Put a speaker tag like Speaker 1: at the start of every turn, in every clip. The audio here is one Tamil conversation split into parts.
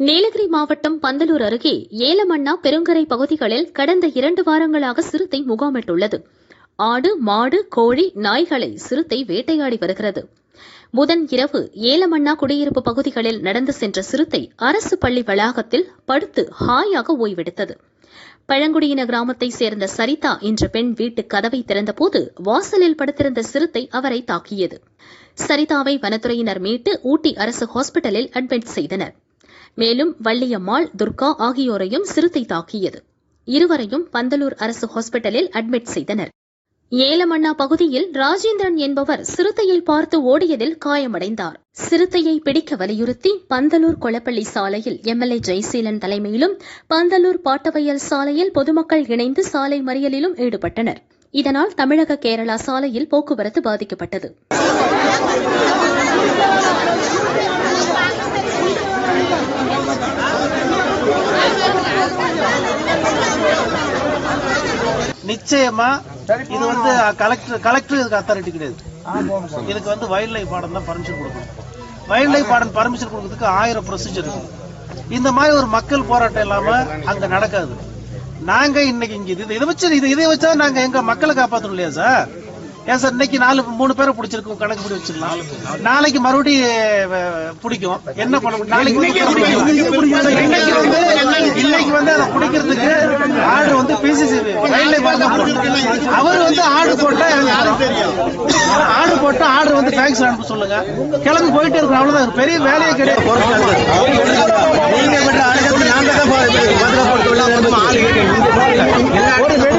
Speaker 1: நீலகிரி மாவட்டம் பந்தலூர் அருகே ஏலமண்ணா பெருங்கரை பகுதிகளில் கடந்த இரண்டு வாரங்களாக சிறுத்தை முகாமிட்டுள்ளது. ஆடு மாடு கோழி நாய்களை சிறுத்தை வேட்டையாடி வருகிறது. புதன் இரவு ஏலமண்ணா குடியிருப்பு பகுதிகளில் நடந்து சென்ற சிறுத்தை அரசு பள்ளி வளாகத்தில் படுத்து ஹாயாக ஓய்வெடுத்தது. பழங்குடியின கிராமத்தைச் சேர்ந்த சரிதா என்ற பெண் வீட்டு கதவை திறந்தபோது வாசலில் படுத்திருந்த சிறுத்தை அவரை தாக்கியது. சரிதாவை வனத்துறையினர் மீட்டு ஊட்டி அரசு ஹாஸ்பிட்டலில் அட்மிட் செய்தனர். மேலும் வள்ளியம்மாள் துர்கா ஆகியோரையும் சிறுத்தை தாக்கியது. இருவரையும் பந்தலூர் அரசு ஹாஸ்பிட்டலில் அட்மிட் செய்தனர். ஏலமண்ணா பகுதியில் ராஜேந்திரன் என்பவர் சிறுத்தையை பார்த்து ஓடியதில் காயமடைந்தார். சிறுத்தையை பிடிக்க வலியுறுத்தி பந்தலூர் கொளப்பள்ளி சாலையில் எம்எல்ஏ ஜெயசீலன் தலைமையிலும் பந்தலூர் பாட்டவயல் சாலையில் பொதுமக்கள் இணைந்து சாலை மறியலிலும் ஈடுபட்டனர். இதனால் தமிழக கேரளா சாலையில் போக்குவரத்து பாதிக்கப்பட்டது.
Speaker 2: நிச்சயமா இது வந்து கலெக்டர் கலெக்டர் இதுக்கு அத்தாரிட்டி கிடையாது. இதுக்கு வந்து வைல்ட் லைஃப் வார்டன் தான் பர்மிஷன் கொடுக்கணும். வைல்ட் லைஃப் வார்டன் பர்மிஷன் கொடுக்கறதுக்கு ஆயிரம் ப்ரொசீஜர் இருக்கு. இந்த மாதிரி ஒரு மக்கள் போராட்டம் இல்லாம அங்க நடக்காது. நாங்க இன்னைக்கு இங்க இது இதை வச்சு இது இதை வச்சா நாங்க எங்க மக்களை காப்பாற்றணும் இல்லையா சார் ஏன் சார் இன்னைக்கு நாலு மூணு பேரை பிடிச்சிருக்கோம் கணக்கு படி வச்சிடலாம் நாளைக்கு மறுபடியும் பிடிக்கும். என்ன பண்ண நாளைக்கு இன்னைக்கு வந்து இன்னைக்கு வந்து அதை பிடிக்கிறதுக்கு ஆர்டர் வந்து பிசிசி அவர் வந்து ஆர்டர் போட்டா ஆர்டர் போட்டா ஆர்டர் வந்து ஃபேக்ஸ் அனுப்ப சொல்லுங்க. கிளம்பி போயிட்டே இருக்கிற அவ்வளவுதான். பெரிய வேலையே கிடையாது.
Speaker 3: நீங்க மட்டும் ஆளுக்கு நாங்க தான் பத்திரம் போட்டு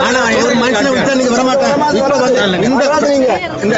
Speaker 3: ஆனா ஒரு மனுஷனை விட்டா நீங்க வரமாட்டேன் இப்ப வந்து இந்த